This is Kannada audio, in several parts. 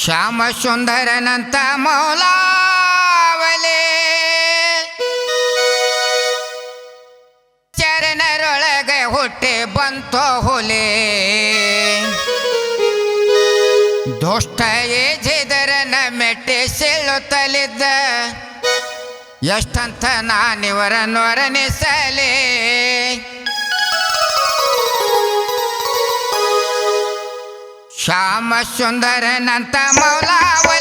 ಶ್ಯಾಮ ಸುಂದರನಂತ ಮೌಲಾವಲೆ. ಚರಣರೊಳಗೆ ಹುಟ್ಟಿ ಬಂತೋ ಹುಲಿ. ದುಷ್ಟ ಏಜಿದರನ ಮೆಟ್ಟಿ ಸೀಳುತ್ತಲಿದ್ದ. ಎಷ್ಟಂತ ನಾನಿವರನ್ನು ವರ್ಣಿಸಲಿ ಶ್ಯಾಮ ಸುಂದರನಂತ ಮೌಲಾವಲಿ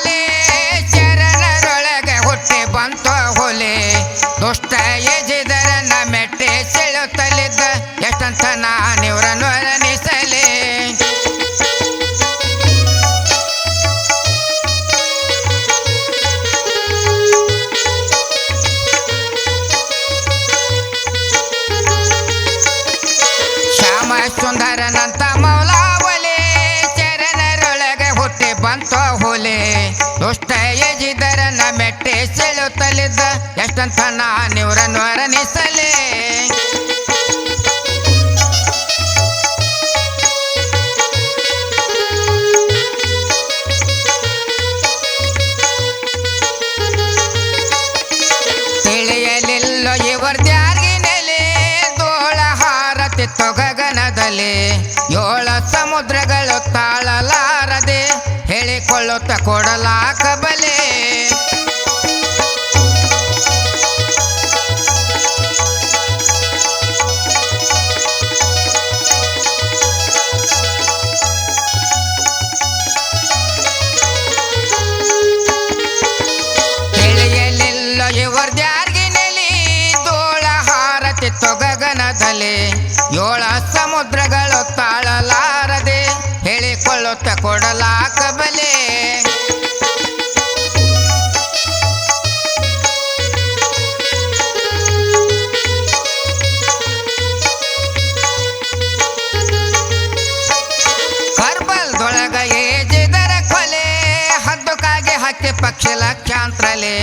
ಎಷ್ಟಂತ ನಾನಿವರನ್ನು ವರ್ಣಿಸಲಿ ತಿಳಿಯಲಿಲ್ಲೋ ಇವರ್ದ್ಯಾರಿಗಿನಲಿ ದೋಳ ಹಾರತಿತ್ತು ಗಗನದಲ್ಲಿ ಏಳ ಸಮುದ್ರಗಳು ತಾಳಲಾರದೆ ಹೇಳಿಕೊಳ್ಳುತ್ತ ಕೊಡಲಾಕ ಏಳ ಸಮುದ್ರಗಳು ತಾಳಲಾರದೆ ಹೇಳಿಕೊಳ್ಳುತ್ತ ಕೊಡಲಾಕಬಲೆ ಕರ್ಬಲ್ದೊಳಗ ಏಜಿದರ ಕೊಲೆ, ಹದ್ದುಕಾಗಿ ಹಕ್ಕಿ ಪಕ್ಷಿ ಲಕ್ಷಾಂತ್ರಲೆ.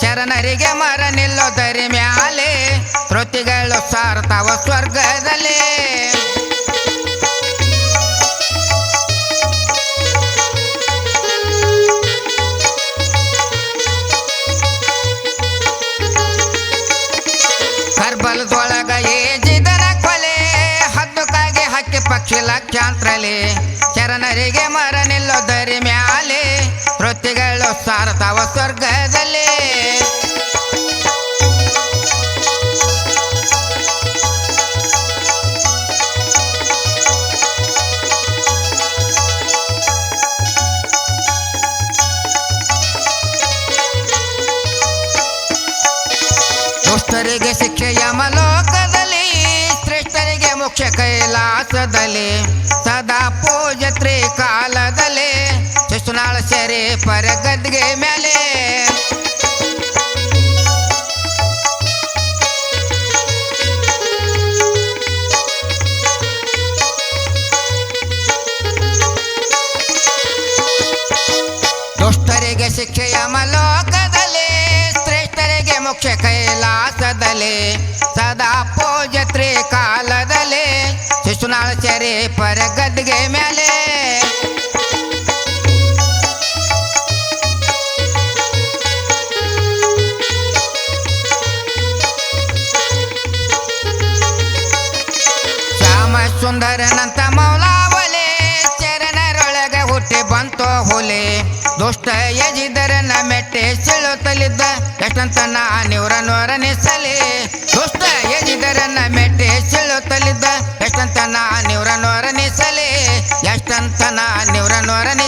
ಶರಣರಿಗೆ ಮರ ನಿಲ್ಲೋದರಿ ಮ್ಯಾಲೆ. ಶ್ರುತಿಗಳು ಸಾರ್ತಾವ ಸ್ವರ್ಗದಲ್ಲಿ. ಕರ್ಬಲದೊಳಗ ಏಜಿದರ ಕೊಲೆ, ಹದ್ದುಕಾಗಿ ಹಕ್ಕಿ ಪಕ್ಷಿ ಲಕ್ಷಾಂತರಲಿ. ಶರಣರಿಗೆ ಮರ ನಿಲ್ಲೋದರಿ ಮ್ಯಾಲೆ ವೃತ್ತಿಗಳು ಸಾರ್ತಾವ ಸ್ವರ್ಗದಲ್ಲಿ ದುಷ್ಟರಿಗೆ ಶಿಕ್ಷೆ ಯಮಲೋಕದಲ್ಲಿ ಶ್ರೇಷ್ಠರಿಗೆ ಮುಖ್ಯ ಕೈಲಾಸದಲ್ಲಿ ಸದಾ ಪೂಜೆ ತ್ರಿಕಾಲದಲ್ಲಿ ಶಿಶುನಾಳ ಸೆರೆ ಪರಗದ್ಗೆ ಮೇಲೆ ದುಷ್ಟರಿಗೆ ಶಿಕ್ಷೆ ಯಮಲೋಕದಲ್ಲಿ ಶ್ರೇಷ್ಠರಿಗೆ ಮುಖ್ಯ ಕೈಲಾಸದಲ್ಲಿ, ಸದಾ ಪೂಜತ್ರಿ ಕಾಲದಲ್ಲಿ, ಶಿಶುನಾಳ ಸೆರೆ ಪರಗದ್ಗೆ ಮೇಲೆ ಶ್ಯಾಮ ಸುಂದರನಂತ ಮೌಲಾವಲೆ ಚರಣರೊಳಗೆ ಹುಟ್ಟಿ ಬಂತು ಹುಲಿ, ದುಷ್ಟ ಕೃಷ್ಣಂತನ ನಿವ್ರ ನೋರನಿಸಲಿ ದುಷ್ಟ ಏನಿದರನ್ನ ಮೆಟ್ಟೆ ಸಿಳುತ್ತಲಿದ್ದ ಎಷ್ಟಂತನ ನಿವ್ರ ನೋರನಿಸಲಿ ಎಷ್ಟಂತನ ನಿವ್ರ ನೋರನಿ